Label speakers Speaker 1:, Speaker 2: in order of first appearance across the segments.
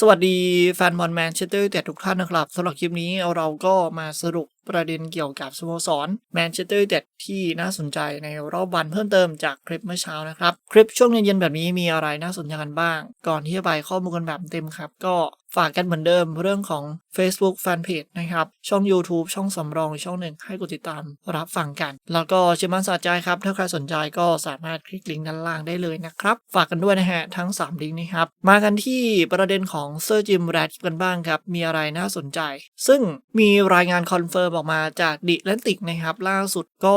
Speaker 1: สวัสดีแฟนบอลแมนเชสเตอร์ยูไนเต็ดทุกท่านนะครับสำหรับคลิปนี้เราก็มาสรุปประเด็นเกี่ยวกับสโมสรแมนเชสเตอร์ยูไนเต็ดที่น่าสนใจในรอบวันเพิ่มเติมจากคลิปเมื่อเช้านะครับ คลิปช่วงเย็นๆแบบนี้มีอะไรน่าสนใจกันบ้าง ก่อนที่จะไปข้อมูลกันแบบเต็มครับ ก็ฝากกันเหมือนเดิมเรื่องของ Facebook Fanpage นะครับ ช่อง YouTube ช่องสำรองอีกช่องหนึ่งให้กดติดตามรับฟังกัน แล้วก็เชื่อมั่นสะใจครับ ถ้าใครสนใจก็สามารถคลิกลิงก์ด้านล่างได้เลยนะครับ ฝากกันด้วยนะฮะ ทั้ง 3 ลิงก์นี้ครับ มากันที่ประเด็นของเซอร์จิมแรดกันบ้างครับ มีอะไรน่าสนใจ ซึ่งมีรายงานคอนเฟิร์มออกมาจากดิแลนติกนะครับ ล่าสุดก็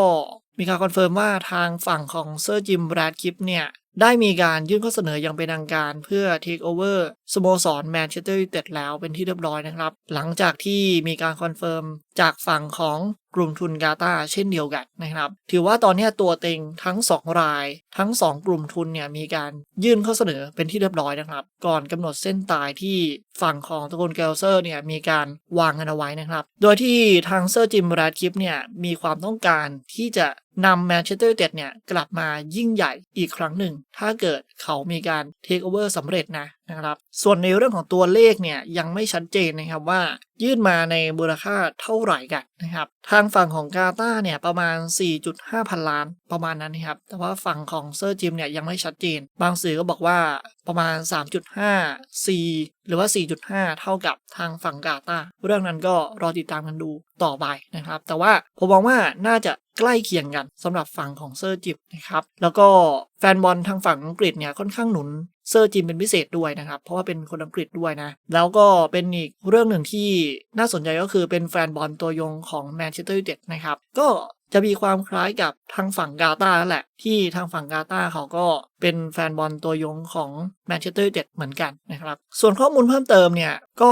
Speaker 1: มีการคอนเฟิร์มว่าทางฝั่งของเซอร์จิมแบรดคิปเนี่ย ได้มีการยื่นข้อเสนออย่างเป็นทางการเพื่อเทคโอเวอร์สโมสรแมนเชสเตอร์ยูไนเต็ดแล้วเป็นที่เรียบร้อยนะครับ หลังจากที่มีการคอนเฟิร์มจากฝั่งของ กลุ่มทุนกาตาเช่นเดียวกันนะครับ ถือว่าตอนนี้ตัวเต็งทั้ง 2 ราย ทั้ง 2 กลุ่มทุนเนี่ยมีการยื่นข้อเสนอเป็นที่เรียบร้อยนะครับ ก่อนกำหนดเส้นตายที่ฝั่งของตระกูลเกลเซอร์เนี่ยมีการวางกันเอาไว้นะครับ โดยที่ทางเซอร์จิมแรดคิปเนี่ยมีความต้องการที่จะนำแมนเชสเตอร์ยูไนเต็ดเนี่ยกลับมายิ่งใหญ่อีกครั้งหนึ่ง ถ้าเกิดเขามีการเทคโอเวอร์สำเร็จนะนะครับส่วนในเรื่องของตัวเลขเนี่ยยังไม่ชัดเจนนะครับว่ายื่นมาในมูลค่าเท่าไหร่กันนะครับทางฝั่งของกาตาเนี่ยประมาณ 4.5 พันล้านประมาณนั้นนะครับแต่ว่าฝั่งของเซอร์จิมเนี่ยยังไม่ชัดเจน บางสื่อก็บอกว่า ประมาณ 3.5 4หรือว่า 4.5 เท่ากับทางฝั่งกาตาเรื่องนั้นก็รอติดตามกันดูต่อไปนะครับ แต่ว่าผมมองว่าน่าจะใกล้เคียงกันสำหรับฝั่งของเซอร์จิมนะครับ แล้วก็แฟนบอลทางฝั่งอังกฤษเนี่ยค่อนข้างหนุนเซอร์จิมเป็นพิเศษด้วยนะครับ เพราะว่าเป็นคนอังกฤษด้วยนะ แล้วก็เป็นอีกเรื่องหนึ่งที่น่าสนใจก็คือเป็นแฟนบอลตัวยงของแมนเชสเตอร์ยูไนเต็ดนะครับ ก็ จะมีความคล้ายกับทางฝั่งกาตาแหละ ที่ทางฝั่งกาตาเขาก็เป็นแฟนบอลตัวยงของแมนเชสเตอร์ยูไนเต็ดเหมือนกันนะครับ ส่วนข้อมูลเพิ่มเติมเนี่ยก็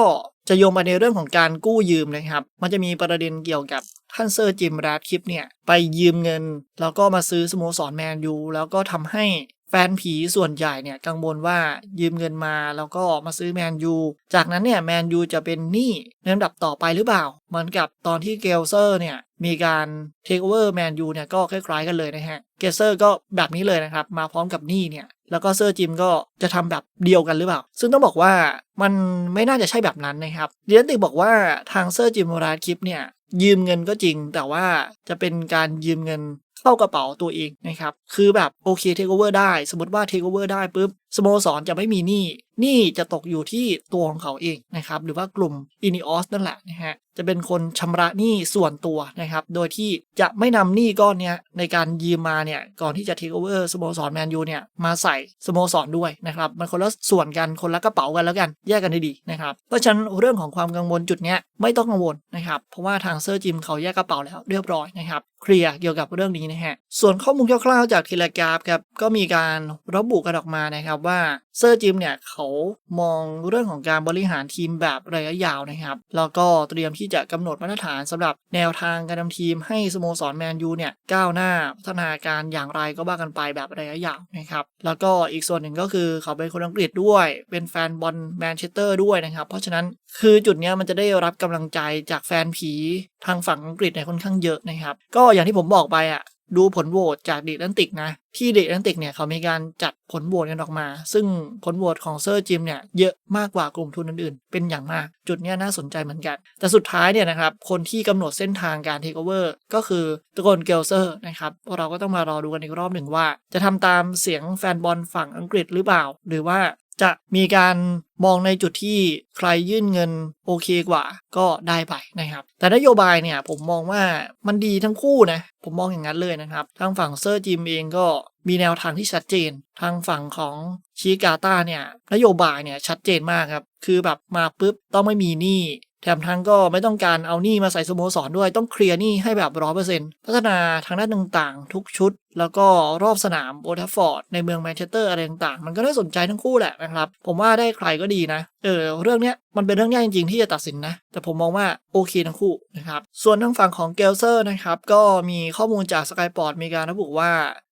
Speaker 1: จะโยงมาในเรื่องของการกู้ยืมนะครับ มันจะมีประเด็นเกี่ยวกับท่านเซอร์จิมแรดคลิปเนี่ยไปยืมเงิน แล้วก็มาซื้อสโมสรแมนยูแล้วก็ทำให้ แฟนผีส่วนใหญ่เนี่ยกังวลว่ายืมเงินมาแล้วก็มาซื้อแมนยูจากนั้นเนี่ยแมนยูจะเป็นหนี้ในลำดับต่อไปหรือเปล่า เหมือนกับตอนที่เกลเซอร์เนี่ยมีการเทคโอเวอร์แมนยูเนี่ยก็คล้ายๆกันเลยนะฮะ เกลเซอร์ก็แบบนี้เลยนะครับ มาพร้อมกับหนี้เนี่ยแล้วก็เซอร์จิมก็จะทำแบบเดียวกันหรือเปล่า ซึ่งต้องบอกว่ามันไม่น่าจะใช่แบบนั้นนะครับเดียนติบอกว่าทางเซอร์จิมโมราคลิปเนี่ยยืมเงินก็จริง แต่ว่าจะเป็นการยืมเงิน เข้ากระเป๋าตัวเองนะครับ คือแบบโอเคเทคโอเวอร์ได้ สมมติว่าเทคโอเวอร์ได้ปุ๊บ สโมสรจะไม่มีหนี้หนี้จะตกอยู่ที่ตัวของเขาเองนะครับ หรือว่ากลุ่มอินิออสนั่นแหละนะฮะจะเป็นคนชำระหนี้ส่วนตัวนะครับ โดยที่จะไม่นำหนี้ก้อนเนี้ยในการยืมมาเนี่ย ก่อนที่จะเทคโอเวอร์สโมสรแมนยูเนี่ย มาใส่สโมสรด้วยนะครับ มันคนละส่วนกันคนละกระเป๋ากันแล้วกัน แยกกันดีๆนะครับ เพราะฉะนั้นเรื่องของความกังวลจุดเนี้ยไม่ต้องกังวลนะครับ เพราะว่าทางเซอร์จิมเขาแยกกระเป๋าแล้วเรียบร้อยนะครับ เคลียร์เกี่ยวกับเรื่องนี้นะฮะ ส่วนข้อมูลคร่าวๆจากทีลกราฟครับ ก็มีการระบุกันออกมานะครับว่าเซอร์จิมเนี่ยเขามองเรื่องของการบริหารทีมแบบระยะยาวนะครับ แล้วก็เตรียมที่จะกำหนดมาตรฐานสำหรับแนวทางการทำทีมให้สโมสรแมนยูเนี่ยก้าวหน้าพัฒนาการอย่างไรก็ว่ากันไปแบบระยะยาวนะครับแล้วก็อีกส่วนหนึ่งก็คือเขาเป็นคนอังกฤษด้วยเป็นแฟนบอลแมนเชสเตอร์ด้วยนะครับ เพราะฉะนั้นคือจุดนี้มันจะได้รับกำลังใจจากแฟนผีทางฝั่งอังกฤษเนี่ยค่อนข้างเยอะนะครับ ก็อย่างที่ผมบอกไปอะ ดูผลโหวตจากเดทแลนติกนะ ที่เดทแลนติกเนี่ยเขามีการจัดผลโหวตกันออกมา ซึ่งผลโหวตของเซอร์จิมเนี่ยเยอะมากกว่ากลุ่มทุนอื่นๆ เป็นอย่างมาก จุดนี้น่าสนใจเหมือนกัน แต่สุดท้ายเนี่ยนะครับ คนที่กำหนดเส้นทางการเทคโอเวอร์ก็คือตระกูลเกลเซอร์นะครับ เราก็ต้องมารอดูกันอีกรอบหนึ่งว่า จะทำตามเสียงแฟนบอลฝั่งอังกฤษหรือเปล่า หรือว่า จะมีการมองในจุดที่ใครยื่นเงินโอเคกว่าก็ได้ไปนะครับ แต่นโยบายเนี่ยผมมองว่ามันดีทั้งคู่นะ ผมมองอย่างนั้นเลยนะครับทางฝั่งเซอร์จิมเองก็มีแนวทางที่ชัดเจน ทางฝั่งของชีกาตาเนี่ยนโยบายเนี่ยชัดเจนมากครับ คือแบบมาปุ๊บต้องไม่มีหนี้ แถมทั้งก็ไม่ต้องการเอาหนี้มาใส่สโมสรด้วยต้องเคลียร์หนี้ให้แบบร้อเปอร์เซ็นต์พัฒนาทางด้านต่างๆ ทุกชุด แล้วก็รอบสนามโอทัฟฟอร์ดในเมืองแมนเชสเตอร์อะไรต่างๆ มันก็น่าสนใจทั้งคู่แหละนะครับ ผมว่าได้ใครก็ดีนะ เออ เรื่องเนี้ยมันเป็นเรื่องยากจริงๆ ที่จะตัดสินนะ แต่ผมมองว่าโอเคทั้งคู่นะครับ ส่วนทางฝั่งของเกลเซอร์นะครับ ก็มีข้อมูลจากสกายปอร์ตมีการระบุว่า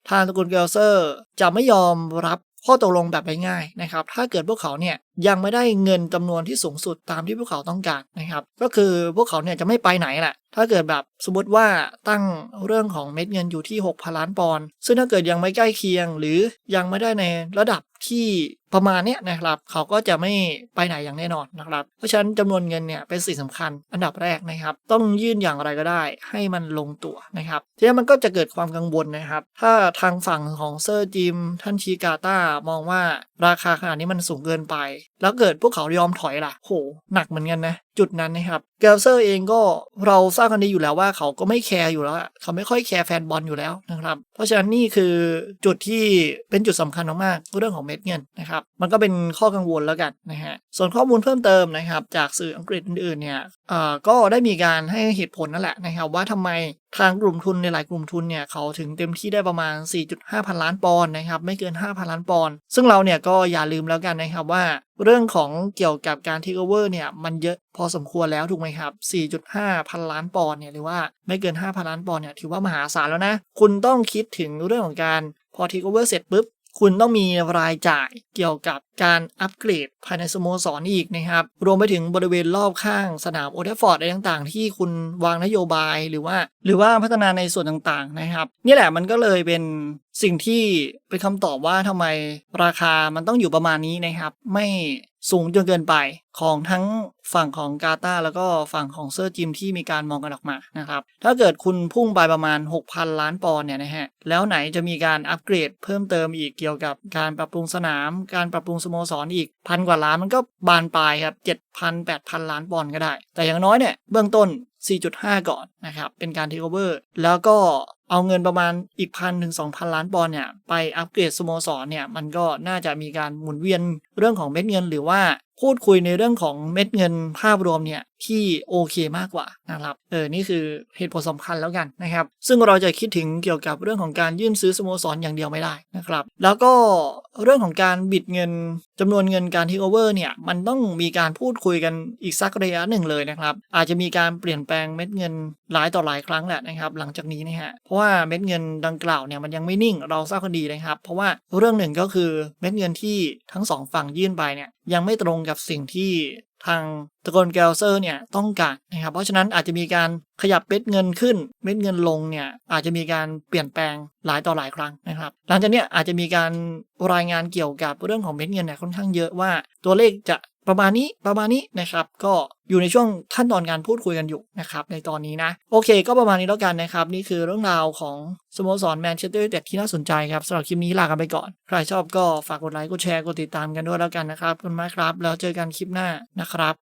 Speaker 1: ทางตระกูลเกลเซอร์จะไม่ยอมรับ ข้อตกลงแบบง่ายๆนะครับ ถ้าเกิดพวกเขาเนี่ยยังไม่ได้เงินจำนวนที่สูงสุดตามที่พวกเขาต้องการนะครับ ก็คือพวกเขาเนี่ยจะไม่ไปไหนแหละ ถ้าเกิดแบบสมมติว่าตั้งเรื่องของเม็ดเงินอยู่ที่6พันล้านปอนด์ ซึ่งถ้าเกิดยังไม่ใกล้เคียง หรือยังไม่ได้ในระดับที่ ประมาณเนี้ยนะครับ เขาก็จะไม่ไปไหนอย่างแน่นอนนะครับ เพราะฉะนั้นจำนวนเงินเนี่ยเป็นสิ่งสำคัญอันดับแรกนะครับ ต้องยื่นอย่างไรก็ได้ ให้มันลงตัวนะครับทีนี้มันก็จะเกิดความกังวลนะครับ ถ้าทางฝั่งของเซอร์จิมท่านชีกาตามองว่าราคาขนาดนี้มันสูงเกินไป แล้วเกิดพวกเขายอมถอยล่ะ โห หนักเหมือนกันนะ จุดนั้นนะครับเกลเซอร์เองก็เราทราบกันดีอยู่แล้วว่าเขาก็ไม่แคร์อยู่แล้ว เขาไม่ค่อยแคร์แฟนบอลอยู่แล้วนะครับ เพราะฉะนั้นนี่คือจุดที่เป็นจุดสำคัญมากๆเรื่องของเม็ดเงินนะครับ มันก็เป็นข้อกังวลแล้วกันนะฮะ ส่วนข้อมูลเพิ่มเติมนะครับ จากสื่ออังกฤษอื่นๆเนี่ยอ่อก็ได้มีการให้เหตุผลนั่นแหละนะครับว่าทำไม ทางกลุ่มทุนในหลายกลุ่มทุนเนี่ยเขาถึงเต็มที่ได้ประมาณ 4.5 พันล้านปอนด์นะครับไม่เกิน 5 พันล้านปอนด์ซึ่งเราเนี่ยก็อย่าลืมแล้วกันนะครับว่า เรื่องของเกี่ยวกับการเทคโอเวอร์เนี่ยมันเยอะพอสมควรแล้วถูกไหมครับ 4.5 พันล้านปอนด์เนี่ยหรือว่าไม่เกิน 5 พันล้านปอนด์เนี่ยถือว่ามหาศาลแล้วนะ คุณต้องคิดถึงเรื่องของการพอเทคโอเวอร์เสร็จปุ๊บ คุณต้องมีรายจ่ายเกี่ยวกับการอัปเกรดภายในสโมสรอีกนะครับ รวมไปถึงบริเวณรอบข้างสนามโอเทฟฟอร์ดอะไรต่างๆ ที่คุณวางนโยบายหรือว่า หรือว่าพัฒนาในส่วนต่างๆนะครับ นี่แหละมันก็เลยเป็นสิ่งที่เป็นคำตอบว่าทำไมราคามันต้องอยู่ประมาณนี้นะครับ ไม่ สูงจนเกินไปของทั้งฝั่งของกาตาร์แล้วก็ฝั่งของเซอร์จิมที่มีการมองกันออกมานะครับถ้าเกิดคุณพุ่งไปประมาณ 6,000 ล้านปอนด์เนี่ยนะฮะแล้วไหนจะมีการอัปเกรดเพิ่มเติมอีกเกี่ยวกับการปรับปรุงสนาม การปรับปรุงสโมสรอีกพันกว่าล้านมันก็บานปลายครับ7,000 8,000 ล้านปอนด์ก็ได้ แต่อย่างน้อยเนี่ยเบื้องต้น 4.5 ก่อนนะครับเป็นการเทคโอเวอร์แล้วก็ เอาเงินประมาณอีกพันถึงสองพันล้านปอนเนี่ยไปอัปเกรดสโมสรเนี่ยมันก็น่าจะมีการหมุนเวียนเรื่องของเม็ดเงิน หรือว่าพูดคุยในเรื่องของเม็ดเงินภาพรวมเนี่ยที่โอเคมากกว่านะครับเออนี่คือเหตุผลสำคัญแล้วกันนะครับ ซึ่งเราจะคิดถึงเกี่ยวกับเรื่องของการยื่นซื้อสโมสรอย่างเดียวไม่ได้นะครับ แล้วก็เรื่องของการบิดเงินจำนวนเงินการทีโอเวอร์เนี่ยมันต้องมีการพูดคุยกันอีกสักระยะหนึ่งเลยนะครับ อาจจะมีการเปลี่ยนแปลงเม็ดเงินหลายต่อหลายครั้งแหละนะครับ หลังจากนี้นะฮะเพราะว่าเม็ดเงินดังกล่าวเนี่ยมันยังไม่นิ่งเราทราบกันดีนะครับ เพราะว่าเรื่องหนึ่งก็คือเม็ดเงินที่ทั้งสองฝั่งยื่นไปเนี่ยยังไม่ตรงกับสิ่งที่ทางตะกอนแกลเซอร์เนี่ยต้องการนะครับ เพราะฉะนั้นอาจจะมีการขยับเม็ดเงินขึ้น เม็ดเงินลงเนี่ยอาจจะมีการเปลี่ยนแปลงหลายต่อหลายครั้งนะครับ หลังจากนี้อาจจะมีการรายงานเกี่ยวกับเรื่องของเม็ดเงินเนี่ยค่อนข้างเยอะว่า ตัวเลขจะ ประมาณนี้ประมาณนี้นะครับ ก็อยู่ในช่วงขั้นตอนการพูดคุยกันอยู่นะครับ ในตอนนี้นะ โอเค ก็ประมาณนี้แล้วกันนะครับ นี่คือเรื่องราวของสโมสรแมนเชสเตอร์ยูไนเต็ดที่น่าสนใจครับสำหรับคลิปนี้ลากันไปก่อน ใครชอบก็ฝากกดไลค์กดแชร์กดติดตามกันด้วยแล้วกันนะครับขอบคุณมากครับ แล้วเจอกันคลิปหน้านะครับ